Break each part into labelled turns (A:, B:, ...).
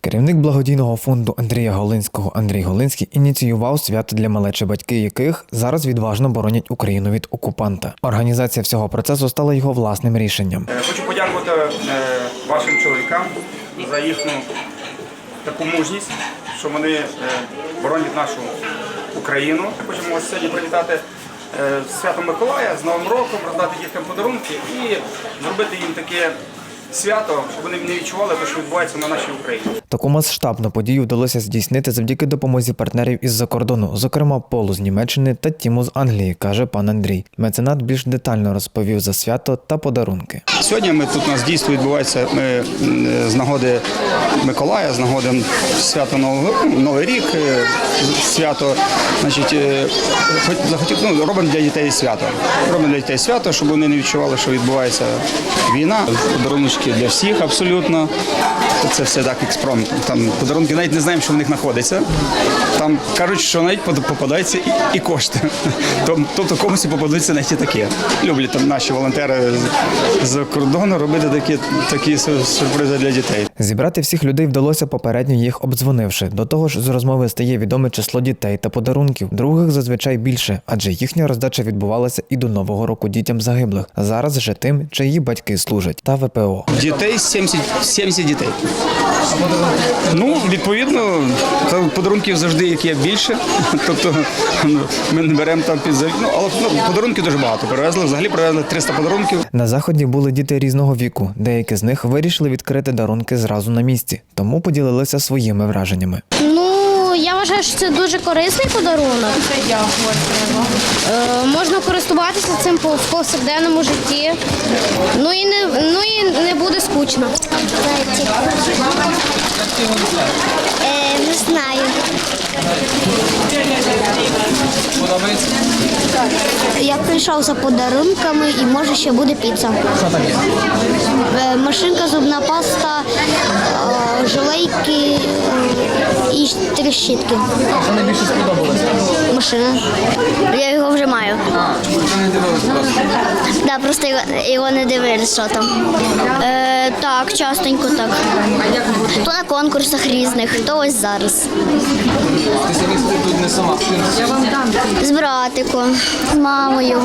A: Керівник благодійного фонду Андрія Голинського Андрій Голинський ініціював свято для малечі, батьки яких зараз відважно боронять Україну від окупанта. Організація всього процесу стала його власним рішенням.
B: Е, Хочу подякувати е, вашим чоловікам за їхню таку мужність, що вони е, боронять нашу Україну. Хочемо сьогодні привітати Святом Миколая, з Новим роком, роздати діткам подарунки і зробити їм таке свято, щоб вони не відчували те, що відбувається на нашій Україні.
A: Таку масштабну подію вдалося здійснити завдяки допомозі партнерів із-за кордону, зокрема Полу з Німеччини та Тіму з Англії, каже пан Андрій. Меценат більш детально розповів за свято та подарунки.
B: Сьогодні ми тут у нас дійство відбувається ми, з нагоди Миколая, з нагоди свята Нового Новий рік, е, свято, значить, е, хоч- захотів, ну, робимо для дітей свято. Робимо для дітей свято, щоб вони не відчували, що відбувається війна. Подарунки для всіх абсолютно. Це все так експромт. Там подарунки навіть не знаємо, що в них знаходиться. Там кажуть, що навіть поп- попадаються і, і кошти. Тобто комусь попадуться навіть і такі. Люблять там наші волонтери з- з кордону робити такі, такі сюрпризи для дітей.
A: Зібрати всіх людей вдалося попередньо їх обдзвонивши. До того ж, з розмови стає відоме число дітей та подарунків. Других зазвичай більше, адже їхня роздача відбувалася і до нового року дітям загиблих. Зараз же тим, чиї батьки служать, та ВПО.
B: Дітей 70, 70 дітей. Ну, відповідно, подарунків завжди як є більше. Тобто ну, ми не беремо там під завіт. ну, але ну, подарунків дуже багато. Привезли, взагалі привезли 300 подарунків.
A: На заході були діти різного віку. Деякі з них вирішили відкрити дарунки зразу на місці, тому поділилися своїми враженнями.
C: Я вважаю, що це дуже корисний подарунок. Е, можна користуватися цим по- в повсякденному житті. Ну і не, ну і не буде скучно.
D: Е, не знаю. Я прийшов за подарунками і може ще буде піца. Що там щітки.
E: Що найбільше сподобалося?
D: Машина. Я його вже маю.
E: Не дивилися просто?
D: Да, просто його, його не дивилися, що там. Е, так, частенько так. То на конкурсах різних, то ось зараз.
E: Ти тут не сама. Я вам дам.
D: З братиком, з мамою.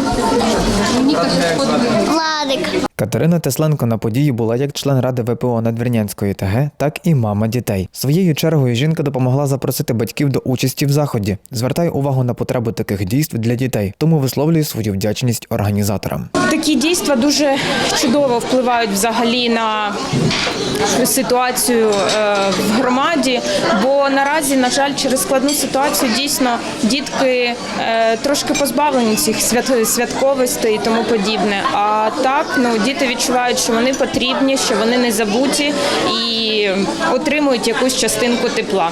D: Владик.
A: Катерина Тесленко на події була як член ради ВПО Надвірнянської ТГ, так і мама дітей. Своєю чергою жінка допомогла запросити батьків до участі в заході. Звертає увагу на потребу таких дійств для дітей, тому висловлює свою вдячність організаторам.
F: Такі дійства дуже чудово впливають взагалі на ситуацію е, в громаді, бо наразі, на жаль, через складну ситуацію дійсно дітки е, трошки позбавлені цих свят- святковостей і тому подібне. А так, ну діти відчувають, що вони потрібні, що вони не забуті і отримують якусь частинку тепла.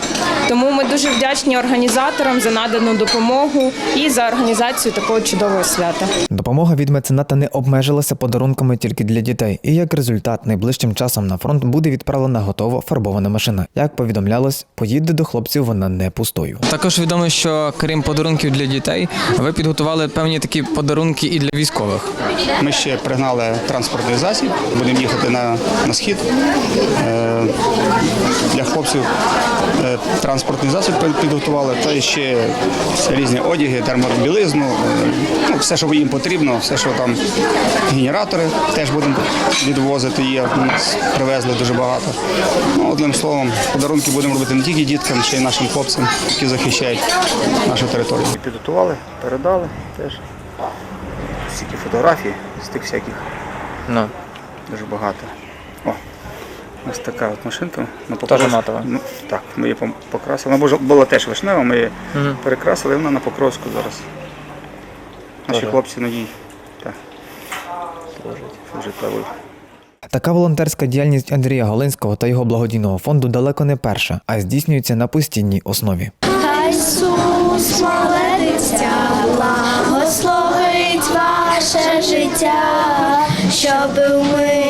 F: Тому ми дуже вдячні організаторам за надану допомогу і за організацію такого чудового свята.
A: Допомога від мецената не обмежилася подарунками тільки для дітей, і як результат, найближчим часом на фронт буде відправлена готова фарбована машина. Як повідомлялось, поїде до хлопців вона не пустою.
E: Також відомо, що крім подарунків для дітей, ви підготували певні такі подарунки і для військових.
B: Ми ще пригнали транспортний засіб, будемо їхати на, на схід. Е, хлопців е, транспортний засіб підготували, та ще різні одяги, термобілизну, е, ну, все, що їм потрібно, все, що там генератори теж будемо відвозити. Є нас привезли дуже багато. Ну, одним словом, подарунки будемо робити не тільки діткам, ще й нашим хлопцям, які захищають нашу територію. Підготували, передали теж. Стільки фотографій з тих всяких
E: Ну.
B: дуже багато. О, Ось така от машинка. Ми
E: Тоже матова?
B: Ну, Так, ми її покрасили. Вона була теж вишнева, ми її угу. перекрасили, вона на покроску зараз. Наші
E: Тоже.
B: хлопці на їй служать.
A: Така волонтерська діяльність Андрія Голинського та його благодійного фонду далеко не перша, а здійснюється на постійній основі. Ісус, ваше життя, щоб ми.